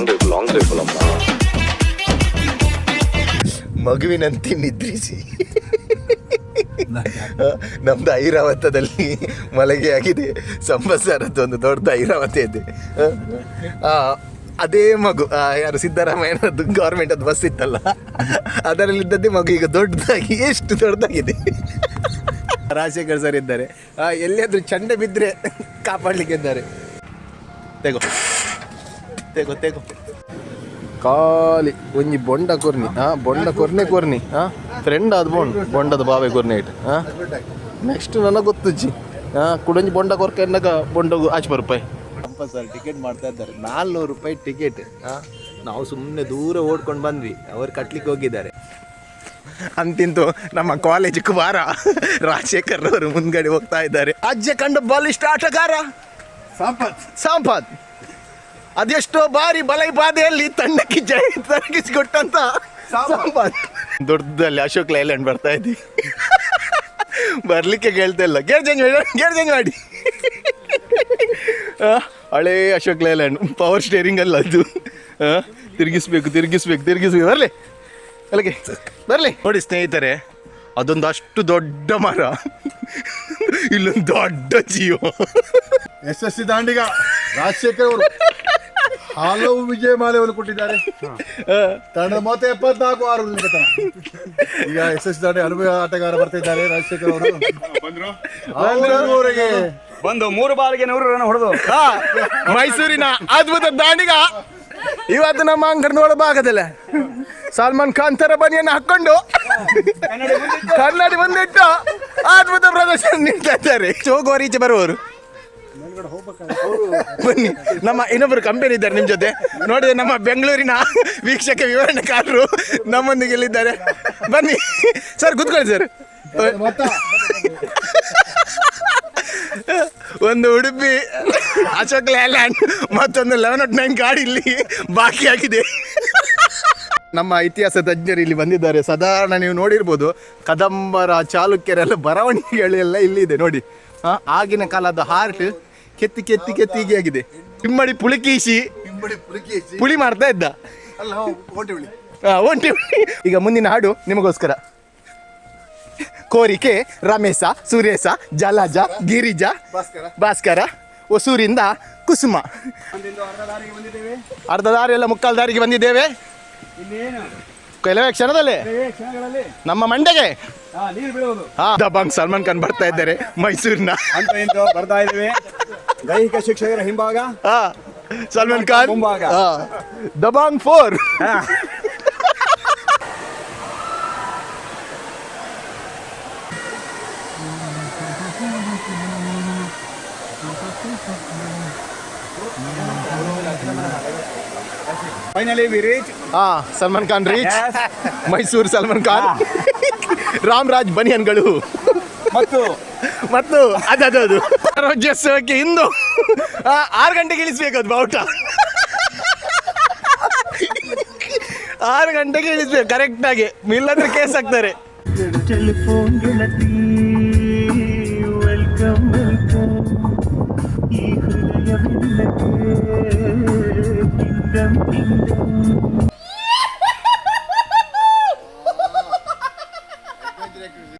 Long drive long drive ಹೋಲಮ್ಮ ಮಗುವಿನಂತೆ ನಿದ್ರಿಸಿ. ನಮ್ದು ಐರಾವತದಲ್ಲಿ ಮಲಗೆ ಆಗಿದೆ. ಸಂಬಸಾರದ್ದು ಒಂದು ದೊಡ್ಡ ಐರಾವತ ಇದೆ. ಆ, ಅದೇ ಮಗು. ಆ, ಯಾರು ಸಿದ್ದರಾಮಯ್ಯನದ್ದು ಗೌರ್ಮೆಂಟ್ ಅದು ಬಸ್ ಇತ್ತಲ್ಲ. ಅದರಲ್ಲಿದ್ದದ್ದೇ ಮಗು ಈಗ ದೊಡ್ಡದಾಗಿ ಎಷ್ಟು ದೊಡ್ಡದಾಗಿದೆ. ರಾಜಶೇಖರ್ ಸರ್ ಇದ್ದಾರೆ. ಆ, ಎಲ್ಲಿಯಾದ್ರೂ ಚಂಡೆ ಬಿದ್ದರೆ ಕಾಪಾಡಲಿಕ್ಕೆ ಇದ್ದಾರೆ. ತೆಗೋ ತೆಗೋ ತೆಗೋ. ಖಾಲಿ. ಒಂಜಿ ಬೊಂಡ ಕೊರ್ನಿ ಹಾ? ಬೊಂಡ ಕೊರ್ನೆ ಕೊರ್ನಿ ಹಾ? ಫ್ರೆಂಡ್ ಅದು ಬೋಂಡ್ ಬೊಂಡದ ಬಾವೆ ಕೊರ್ನೆ ಇಟ್ಟು ಹಾ? ನೆಕ್ಸ್ಟ್ ನನಗೆ ಗೊತ್ತುಜ್ಜಿ ಹಾ? ಕುಡಂಜಿ ಬೊಂಡ ಕೊರ್ಕ ಎನ್ನಗ ಬೊಂಡ ಆಚೆ ರೂಪಾಯಿ ಕಂಪಲ್ಸರಿ ಟಿಕೆಟ್ ಮಾಡ್ತಾ ಇದ್ದಾರೆ. ನಾಲ್ನೂರು ರೂಪಾಯಿ ಟಿಕೆಟ್ ಹಾ? ನಾವು ಸುಮ್ಮನೆ ದೂರ ಓಡ್ಕೊಂಡು ಬಂದ್ವಿ. ಅವ್ರು ಕಟ್ಲಿಕ್ಕೆ ಹೋಗಿದ್ದಾರೆ. ಅಂತಿಂತು ನಮ್ಮ ಕಾಲೇಜ್ ಕುಮಾರ ರಾಜಶೇಖರ್ ಅವರು ಮುಂದ್ಗಡೆ ಹೋಗ್ತಾ ಇದ್ದಾರೆ. ಅಜ್ಜೆ ಕಂಡು ಬಲಿಷ್ಠ ಆಟಗಾರ? ಸಂಪತ್. ಸಂಪತ್. ಅದೆಷ್ಟೋ ಬಾರಿ ಬಲೈ ಬಾಧೆಯಲ್ಲಿ ತಂಡಕ್ಕೆ ಜಯ ತರಗಿಸಿಕೊಟ್ಟಂತ ಸಾಂಬಾರ್. ದೊಡ್ಡದಲ್ಲಿ ಅಶೋಕ್ ಲೈಲ್ಯಾಂಡ್ ಬರ್ತಾ ಇದ್ದಿ ಬರ್ಲಿಕ್ಕೆ ಕೇಳ್ತಾ ಇಲ್ಲ. ಗೇರ್ ಚೇಂಜ್ ಮಾಡಿ ಗೇರ್ ಚೇಂಜ್ ಮಾಡಿ ಆ, ಹಳೇ ಅಶೋಕ್ ಲೈಲ್ಯಾಂಡ್ ಪವರ್ ಸ್ಟೇರಿಂಗ್ ಅಲ್ಲ ಅದು. ತಿರುಗಿಸ್ಬೇಕು ತಿರುಗಿಸ್ಬೇಕು ತಿರುಗಿಸ್ಬೇಕು. ಬರಲಿ. ಅಲ್ಲಿಗೆ ಬರಲಿ. ನೋಡಿ ಸ್ನೇಹಿತರೆ ಅದೊಂದು ಅಷ್ಟು ದೊಡ್ಡ ಮರ. ಇಲ್ಲೊಂದು ದೊಡ್ಡ ಜೀವ. ಎಸ್ ಎಸ್ ಸಿ ದಾಂಡಿಗ. ರಾಜಶೇಖರ್ ಅವರು ಹಲವು ವಿಜಯ ಮಾಲೆಯನ್ನು ಕೊಟ್ಟಿದ್ದಾರೆ. ತಂಡ ತಂಡದ ಮೊತ್ತ ಎಪ್ಪತ್ನಾಲ್ಕು ಆರು ತನ. ಈಗ ಎಸ್ ಎಸ್ ದಾಂಡಿ ಅನುಭವ ಆಟಗಾರ ಬರ್ತಿದ್ದಾರೆ ರಾಜಶೇಖರ್ ಅವರು. ಅವರಿಗೆ. ಬಂದು ಮೂರು ಬಾರಿಗೆ ನೂರು ರನ್ ಹೊಡೆದು. ಮೈಸೂರಿನ ಅದ್ಭುತ ದಾಂಡಿಗ ಇವತ್ತು ನಮ್ಮ ಅಂಗಡಿ ನೋಡಬಾಗದಲ್ಲ ಸಲ್ಮಾನ್ ಖಾನ್ ತರ ಬನಿಯನ್ನು ಹಾಕೊಂಡು ಕನ್ನಡಿ ಬಂದಿಟ್ಟು ಅದ್ಭುತ ಪ್ರದರ್ಶನ ನೀಡ್ತಾ ಇದ್ದಾರೆ. ಈಚೆ ಬರುವವರು. ಬನ್ನಿ. ನಮ್ಮ ಇನ್ನೊಬ್ಬರು ಕಂಪೆನಿ ಇದ್ದಾರೆ ನಿಮ್ಮ ಜೊತೆ. ನೋಡಿದ್ರೆ ನಮ್ಮ ಬೆಂಗಳೂರಿನ ವೀಕ್ಷಕ ವಿವರಣೆಕಾರರು ನಮ್ಮೊಂದಿಗೆ ಇಲ್ಲಿದ್ದಾರೆ. ಬನ್ನಿ. ಸರ್ ಕುತ್ಕೊಳ್ಳಿ ಸರ್. ಒಂದು ಉಡುಪಿ ಅಶೋಕ್ ಲ್ಯಾಂಡ್ ಮತ್ತೊಂದು ಲೆವೆನ್ ನಾಟ್ ನೈನ್ ಗಾಡಿ ಇಲ್ಲಿ ಬಾಕಿಯಾಗಿದೆ ನಮ್ಮ ಇತಿಹಾಸ ತಜ್ಞರು ಇಲ್ಲಿ ಬಂದಿದ್ದಾರೆ. ಸಾಧಾರಣ ನೀವು ನೋಡಿರ್ಬೋದು ಕದಂಬರ ಚಾಲುಕ್ಯರೆಲ್ಲ ಬರವಣಿಗೆಗಳೆಲ್ಲ ಇಲ್ಲಿ ಇದೆ ನೋಡಿ ಆಗಿನ ಕಾಲದ ಹಾರ್ಟ್ ಕೆತ್ತಿ ಕೆತ್ತಿ ಕೆತ್ತಿ ಹೀಗೆ ಆಗಿದೆ. ಹಿಮ್ಮಡಿ ಪುಳಿಕೀಶಿ. ಹಿಂಬಡಿ ಪುಳಿ ಮಾಡ್ತಾ ಇದ್ದ. ಅಲ್ಲ ಹೋ, ಒಂಟಿ ಈಗ ಮುಂದಿನ ಹಾಡು ನಿಮಗೋಸ್ಕರ. ಕೋರಿಕೆ ರಮೇಶ ಸುರೇಶ ಜಲಜ ಗಿರಿಜ ಭಾಸ್ಕರ. ಭಾಸ್ಕರ ಹೊಸೂರಿಂದ ಕುಸುಮ. ಅರ್ಧ ದಾರಿ ಎಲ್ಲ ಮುಕ್ಕಾಲು ದಾರಿಗೆ ಬಂದಿದ್ದೇವೆ. ಇನ್ನೇನು? ಕೆಲವೇ ಕ್ಷಣದಲ್ಲಿ. ಕೆಲವೇ ಕ್ಷಣಗಳಲ್ಲಿ. ನಮ್ಮ ಮಂಡೆಗೆ ಆ, ನೀರು ಬೀಳುವುದು. ಹಾ ದಬಾಂಗ್ ಸಲ್ಮಾನ್ ಖಾನ್ ಬರ್ತಾ ಇದ್ದಾರೆ ಮೈಸೂರಿನ. ಅಂತ ಬರ್ತಾ ಇದ್ದೇವೆ. ದೈಹಿಕ ಶಿಕ್ಷಕರ ಹಿಂಭಾಗ ಹಾ ಸಲ್ಮಾನ್ ಖಾನ್ ಮುಂಭಾಗ. ಹಾ ದಬಾಂಗ್ ಫೋರ್ ಹಾ. Finally we reach ಹಾ ಸಲ್ಮಾನ್ ಖಾನ್ ರೀಚ್ Yes. ಮೈಸೂರು ಸಲ್ಮಾನ್ ಖಾನ್ ರಾಮರಾಜ್ ಬನಿಯನ್ಗಳು ಮತ್ತು ಮತ್ತು ಅದದದು ರಾಜ್ಯೋತ್ಸವಕ್ಕೆ ಇಂದು ಆ, ಆರು ಗಂಟೆಗೆ ಇಳಿಸ್ಬೇಕು ಅದು ಬಾವುಟ. ಆರು ಗಂಟೆಗೆ ಇಳಿಸ್ಬೇಕು ಕರೆಕ್ಟ್ ಆಗಿ. ಇಲ್ಲಾಂದ್ರೆ ಕೇಸ್ ಹಾಕ್ತಾರೆ ಟೆಲಿಫೋನ್ ವೆಲ್ಕಮ್ ಈ